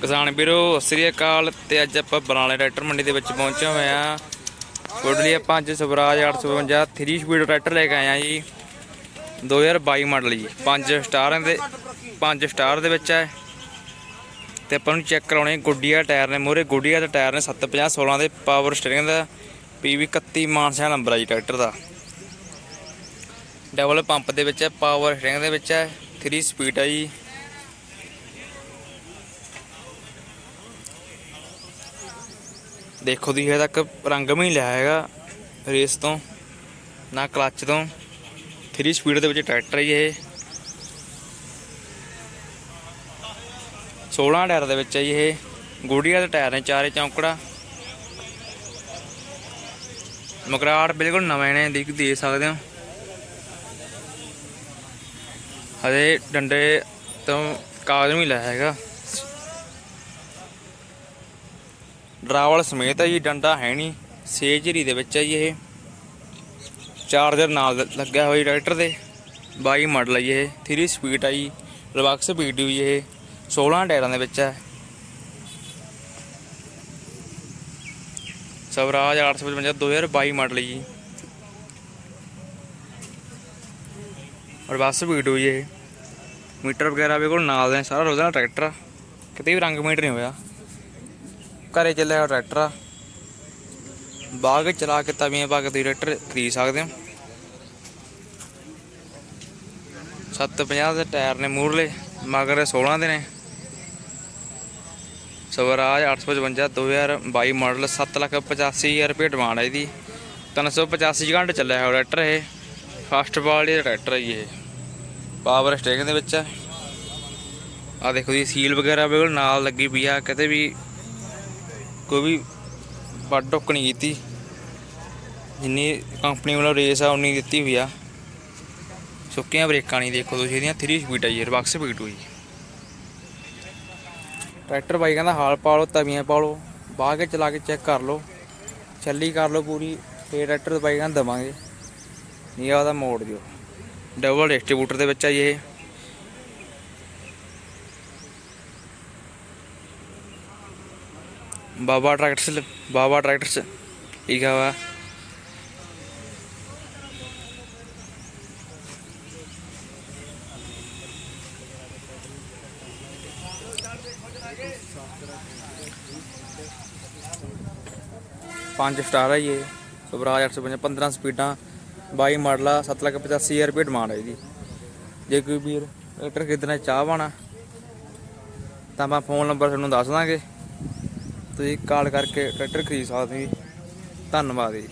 ਕਿਸਾਨ ਵੀਰੋ, ਸਤਿ ਸ੍ਰੀ ਅਕਾਲ ਤੇ ਅੱਜ ਆਪਾਂ ਬਰਾਲੇ ਟਰੈਕਟਰ ਮੰਡੀ ਦੇ ਵਿੱਚ ਪਹੁੰਚੇ ਹੋਏ ਆ ਕੋਡਲੀ ਆਪਾਂ ਅੱਜ ਸਵਰਾਜ 852 3 ਸਪੀਡ ਟਰੈਕਟਰ ਲੈ ਕੇ ਆਏ ਆ ਜੀ। 2022 ਮਾਡਲ ਜੀ। 5 ਸਟਾਰਾਂ ਦੇ 5 ਸਟਾਰ ਦੇ ਵਿੱਚ ਹੈ। ਤੇ ਆਪਾਂ ਨੂੰ ਚੈੱਕ ਕਰਾਉਣੇ ਗੁੱਡੀਆ ਟਾਇਰ ਨੇ ਮੋਰੇ, ਗੁੱਡੀਆ ਦੇ ਟਾਇਰ ਨੇ 750 16 ਦੇ ਪਾਵਰ ਸਟੀਅਰਿੰਗ ਦਾ PV 31 ਮਾਨਸਾ ਨੰਬਰ ਆ ਜੀ ਟਰੈਕਟਰ ਦਾ। ਡਬਲ ਪੰਪ ਦੇ ਵਿੱਚ ਹੈ ਪਾਵਰ ਸਟੀਅਰਿੰਗ ਦੇ ਵਿੱਚ ਹੈ 3 ਸਪੀਡ ਆ ਜੀ। ਦੇਖੋ ਦੀ ਹਜੇ ਤੱਕ ਰੰਗ ਵੀ ਨਹੀਂ ਲਿਆ ਹੈਗਾ ਰੇਸ ਤੋਂ, ਨਾ ਕਲੱਚ ਤੋਂ। 3 ਸਪੀਡ ਦੇ ਵਿੱਚ ਟਰੈਕਟਰ ਹੈ ਜੀ ਇਹ। 16 ਟਾਇਰ ਦੇ ਵਿੱਚ ਹੈ ਜੀ ਇਹ। ਗੁੜੀਆ ਦੇ ਟਾਇਰ ਨੇ ਚਾਰੇ ਚੌਂਕੜਾ। ਮਕਰਾੜ ਬਿਲਕੁਲ ਨਵੇਂ ਨੇ, ਦੇਖ ਦੇ ਸਕਦੇ ਹੋ। ਹਜੇ ਡੰਡੇ ਤੋਂ ਕਾਗਜ਼ ਵੀ ਲਾਇਆ ਹੈਗਾ। ਡਰਾਵਲ ਸਮੇਤ ਹੈ ਜੀ, ਡੰਡਾ ਹੈ ਨਹੀਂ, ਸੇਜਰੀ ਦੇ ਵਿੱਚ ਹੈ ਜੀ ਇਹ। ਚਾਰਜਰ ਨਾਲ ਲੱਗਿਆ ਹੋਇਆ ਜੀ ਟਰੈਕਟਰ ਦੇ 22 ਮਾਡਲ ਹੈ ਇਹ 3 ਸਪੀਡ ਹੈ ਜੀ ਰਿਵਰਸ ਸਪੀਡ ਇਹ 16 ਟਾਇਰਾਂ ਦੇ ਵਿੱਚ ਹੈ ਸਵਰਾਜ 855 2022 ਮਾਡਲ ਹੈ ਜੀ। ਔਰ ਬੱਸ ਵੀਡੀਓ ਜੀ ਇਹ। ਮੀਟਰ ਵਗੈਰਾ ਵੀ ਕੋਲ ਨਾਲ ਦੇ ਸਾਰਾ ਰੋਜ਼ਾਨਾ ਟਰੈਕਟਰ ਕਿਤੇ ਵੀ ਰੰਗ ਮੀਟਰ ਨਹੀਂ ਹੋਇਆ। ਘਰੇ ਚੱਲਿਆ ਹੋਇਆ ਟਰੈਕਟਰ ਆ। ਬਾਗ ਚਲਾ ਕੇ ਤਵੀਆਂ ਪਾ ਕੇ ਤੁਸੀਂ ਟਰੈਕਟਰ ਖਰੀਦ ਸਕਦੇ ਹੋ। 750 ਦੇ ਟਾਇਰ ਨੇ ਮੂਰਲੇ ਮਗਰ 16 ਦੇ ਨੇ। ਸਵਰਾਜ 855 2022 ਮਾਡਲ 785000 ਰੁਪਏ ਡਿਮਾਂਡ ਹੈ ਇਹਦੀ। 385 ਘੰਟੇ ਚੱਲਿਆ ਹੋਇਆ ਟਰੈਕਟਰ ਇਹ। ਫਸਟ ਬਾਲ ਦਾ ਟਰੈਕਟਰ ਹੈ ਜੀ ਇਹ। ਪਾਵਰ ਸਟੇਸ਼ਨ ਦੇ ਵਿੱਚ ਆ। ਆਹ ਦੇਖੋ ਜੀ ਸੀਲ ਵਗੈਰਾ ਬਿਲਕੁਲ ਨਾਲ ਲੱਗੀ ਪਈ ਆ, ਕਿਤੇ ਵੀ ਕੋਈ ਵੀ ਵੱਡ ਟੁੱਕ ਨਹੀਂ ਕੀਤੀ। ਜਿੰਨੀ ਕੰਪਨੀ ਵੱਲੋਂ ਰੇਸ ਆ, ਉਨੀ ਦਿੱਤੀ ਹੋਈ ਆ। ਸੁੱਕੀਆਂ ਬ੍ਰੇਕਾਂ ਨਹੀਂ ਦੇਖੋ ਤੁਸੀਂ, ਇਹਦੀਆਂ 3 ਸਪੀਡ ਆ ਜੀ ਰਿਵਰਸ ਸਪੀਡ ਹੋਈ। ਟਰੈਕਟਰ ਬਾਈਕਾਂ ਦਾ ਹਾਲ ਪਾ ਲਓ ਤਵੀਆਂ ਪਾ ਲਓ ਬਾਹਰ ਕੇ ਚਲਾ ਕੇ ਚੈੱਕ ਕਰ ਲਓ। ਚੱਲੀ ਕਰ ਲਓ ਪੂਰੀ, ਫੇਰ ਟਰੈਕਟਰ ਬਾਈ ਕਹਿੰਦਾ ਦਵਾਂਗੇ। ਨਹੀਂ ਆਦਾ ਮੋੜ ਦਿਓ। ਡਬਲ ਡਿਸਟ੍ਰੀਬਿਊਟਰ ਦੇ ਵਿੱਚ ਆ ਜੀ ਇਹ। ਬਾਬਾ ਟਰੈਕਟਰਸ ਬਾਬਾ ਟਰੈਕਟਰਸ ਲਿਖਿਆ ਹੋਇਆ ਪੰਜ ਸਟਾਰ ਹੈ ਜੀ। ਇਹ ਸਵਰਾਜ 855 15 ਸਪੀਡਾਂ। 22 ਮਾਡਲ ਆ 785000 ਰੁਪਏ ਡਿਮਾਂਡ ਹੈ ਇਹਦੀ ਜੇ ਕੋਈ ਵੀਰ ਟਰੈਕਟਰ ਖਰੀਦਣਾ ਚਾਹ ਪਾਣਾ ਤਾਂ ਮੈਂ ਫੋਨ ਨੰਬਰ ਤੁਹਾਨੂੰ ਦੱਸ ਦਾਂਗੇ। ਤੁਸੀਂ ਕਾਲ ਕਰਕੇ ਟਰੈਕਟਰ ਖਰੀਦ ਸਕਦੇ ਹੋ ਜੀ। ਧੰਨਵਾਦ ਜੀ।